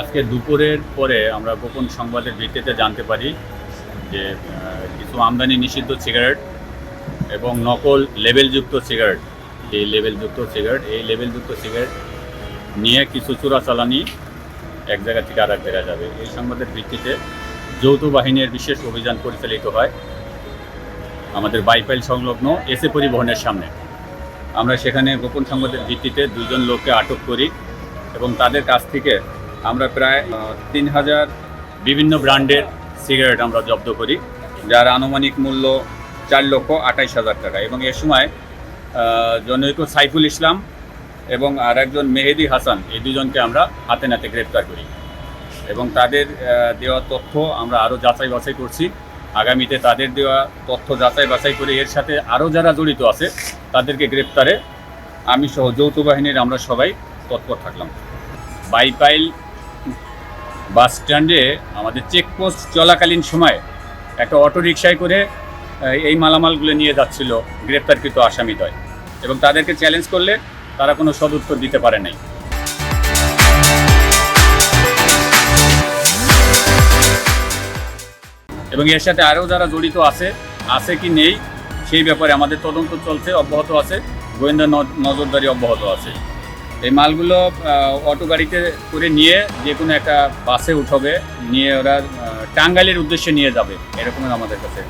আজকে দুপুরের পরে আমরা গোপন সংবাদের ভিত্তিতে জানতে পারি যে কিছু আমদানি নিষিদ্ধ সিগারেট এবং নকল লেবেলযুক্ত সিগারেট, এই লেবেলযুক্ত সিগারেট, এই লেবেলযুক্ত সিগারেট নিয়ে কিছু চোরাচালানি এক জায়গা থেকে আর এক জায়গায় যাবে। এই সংবাদের ভিত্তিতে যৌথ বাহিনীর বিশেষ অভিযান পরিচালিত হয় আমাদের বাইপাইল সংলগ্ন এসে পরিবহনের সামনে। আমরা সেখানে গোপন সংবাদের ভিত্তিতে দুজন লোককে আটক করি এবং তাদের কাছ থেকে আমরা প্রায় তিন হাজার বিভিন্ন ব্র্যান্ডের সিগারেট আমরা জব্দ করি, যার আনুমানিক মূল্য চার লক্ষ আঠাইশ হাজার টাকা। এবং এ সময় জনৈক সাইফুল ইসলাম এবং আর একজন মেহেদি হাসান, এই দুজনকে আমরা হাতে নাতে গ্রেপ্তার করি। এবং তাদের দেওয়া তথ্য আমরা আরও যাচাই বাছাই করছি। আগামীতে তাদের দেওয়া তথ্য যাচাই বাছাই করে এর সাথে আরও যারা জড়িত আছে, তাদেরকে গ্রেপ্তারে আমি সহ যৌথ বাহিনীর আমরা সবাই তৎপর থাকলাম। বাইপাইল বাস স্ট্যান্ডে আমাদের চেকপোস্ট চলাকালীন সময় একটা অটো রিকশায় করে এই মালামালগুলো নিয়ে যাচ্ছিল গ্রেপ্তারকৃত আসামিদ্বয় এবং তাদেরকে চ্যালেঞ্জ করলে তারা কোনো সদুত্তর দিতে পারে নাই। এবং এর সাথে আরও যারা জড়িত আছে আছে কি নেই, সেই ব্যাপারে আমাদের তদন্ত চলছে, অব্যাহত আছে। গোয়েন্দা নজরদারি অব্যাহত আছে। এই মালগুলো অটো গাড়িতে করে নিয়ে যে কোনো একটা বাসে উঠবে, নিয়ে ওরা টাঙ্গাইলের উদ্দেশ্যে নিয়ে যাবে, এরকমই আমাদের কাছে